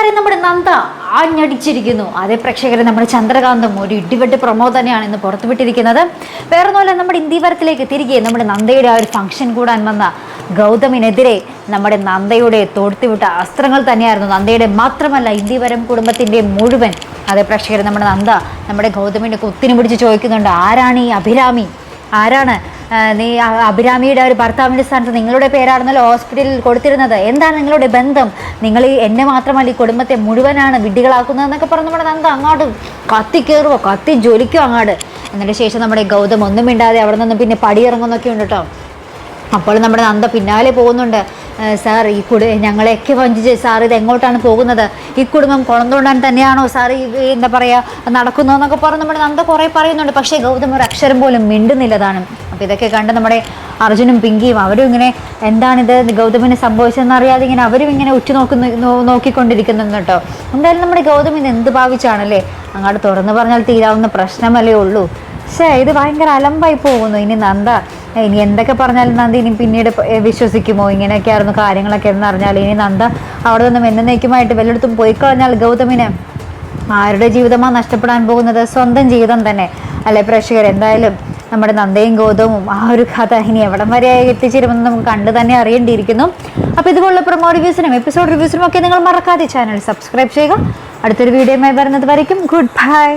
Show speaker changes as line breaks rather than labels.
കൂട്ടുകാരെ നമ്മുടെ നന്ദ ആഞ്ഞടിച്ചിരിക്കുന്നു. അതേ പ്രേക്ഷകരെ നമ്മുടെ ചന്ദ്രകാന്തം ഒരു ഇടിവെട്ട് പ്രൊമോ തന്നെയാണ് ഇന്ന് പുറത്തുവിട്ടിരിക്കുന്നത്. വേറെ പോലെ നമ്മുടെ ഇന്ത്യവരത്തിലേക്ക് തിരികെ നമ്മുടെ നന്ദയുടെ ആ ഒരു ഫംഗ്ഷൻ കൂടാൻ വന്ന ഗൗതമിനെതിരെ നമ്മുടെ നന്ദയുടെ തോർത്തിവിട്ട അസ്ത്രങ്ങൾ തന്നെയായിരുന്നു. നന്ദയുടെ മാത്രമല്ല ഇന്ത്യവരം കുടുംബത്തിന്റെ മുഴുവൻ. അതേ പ്രേക്ഷകരെ നമ്മുടെ നന്ദ നമ്മുടെ ഗൗതമിന്റെ കുത്തിനു പിടിച്ച് ചോദിക്കുന്നുണ്ട്. ആരാണ് ഈ അഭിരാമി? ആരാണ്? നീ അഭിരാമിയുടെ ഒരു ഭർത്താവിന്റെ സ്ഥാനത്ത് നിങ്ങളുടെ പേരാണെന്നല്ലോ ഹോസ്പിറ്റലിൽ കൊടുത്തിരുന്നത്? എന്താണ് നിങ്ങളുടെ ബന്ധം? നിങ്ങൾ ഈ എന്നെ മാത്രമല്ല ഈ കുടുംബത്തെ മുഴുവനാണ് വിഡ്ഢികളാക്കുന്നത് എന്നൊക്കെ പറഞ്ഞ് നമ്മുടെ നന്ദ അങ്ങോട്ട് കത്തി കയറുമോ കത്തി ജ്വലിക്കും അങ്ങോട്ട് എന്നിട്ട് ശേഷം നമ്മുടെ ഗൗതം ഒന്നും മിണ്ടാതെ അവിടെ നിന്ന് പിന്നെ പടിയിറങ്ങുന്നൊക്കെ ഉണ്ട് കേട്ടോ. അപ്പോൾ നമ്മുടെ നന്ദ പിന്നാലെ പോകുന്നുണ്ട്. "ഏ, സാർ ഈ കുടു ഞങ്ങളെയൊക്കെ വഞ്ചിച്ച് സാർ ഇത് എങ്ങോട്ടാണ് പോകുന്നത്? ഈ കുടുംബം കുളം തന്നെയാണോ സാർ ഈ എന്താ പറയുക നടക്കുന്നതെന്നൊക്കെ പറഞ്ഞ് നമ്മുടെ നന്ദ കുറേ പറയുന്നുണ്ട്. പക്ഷേ ഗൗതം ഒരു അക്ഷരം പോലും മിണ്ടുന്നില്ലതാണ് അപ്പോൾ ഇതൊക്കെ കണ്ട് നമ്മുടെ അർജുനും പിങ്കിയും അവരും ഇങ്ങനെ എന്താണിത് ഗൗതമിന് സംഭവിച്ചതെന്ന് അറിയാതെ ഇങ്ങനെ അവരും ഇങ്ങനെ ഉറ്റുനോക്കുന്നു നോ- നോക്കിക്കൊണ്ടിരിക്കുന്നു കേട്ടോ. എന്തായാലും നമ്മുടെ ഗൗതം ഇന്ന് എന്ത് ഭാവിച്ചാണല്ലേ? അങ്ങോട്ട് തുറന്നു പറഞ്ഞാൽ തീരാവുന്ന പ്രശ്നമല്ലേ ഉള്ളൂ. പക്ഷേ ഇത് ഭയങ്കര അലമ്പായി പോകുന്നു ഇനി നന്ദ. ഇനി എന്തൊക്കെ പറഞ്ഞാലും നന്ദി. ഇനി പിന്നീട് വിശ്വസിക്കുമോ ഇങ്ങനെയൊക്കെ ആയിരുന്നു കാര്യങ്ങളൊക്കെ എന്ന് അറിഞ്ഞാൽ. ഇനി നന്ദ അവിടെ നിന്നും എന്നേക്കുമായിട്ട് വല്ലയിടത്തും പോയി കളഞ്ഞാൽ ഗൗതമിന് ആരുടെ ജീവിതമാണ് നഷ്ടപ്പെടാൻ പോകുന്നത്? സ്വന്തം ജീവിതം തന്നെ. അല്ലെ പ്രേക്ഷകർ എന്തായാലും നമ്മുടെ നന്ദയും ഗൗതവും ആ ഒരു കഥ ഇനി എവിടം വരെ എത്തിച്ചേരുമെന്ന് നമുക്ക് കണ്ടു തന്നെ അറിയേണ്ടിയിരിക്കുന്നു. അപ്പോൾ ഇതുപോലുള്ള പ്രൊമോ റിവ്യൂസിനും എപ്പിസോഡ് റിവ്യൂസിനും ഒക്കെ നിങ്ങൾ മറക്കാതെ ചാനൽ സബ്സ്ക്രൈബ് ചെയ്യുക. അടുത്തൊരു വീഡിയോയുമായി വരുന്നത് വരയ്ക്കും. Good bye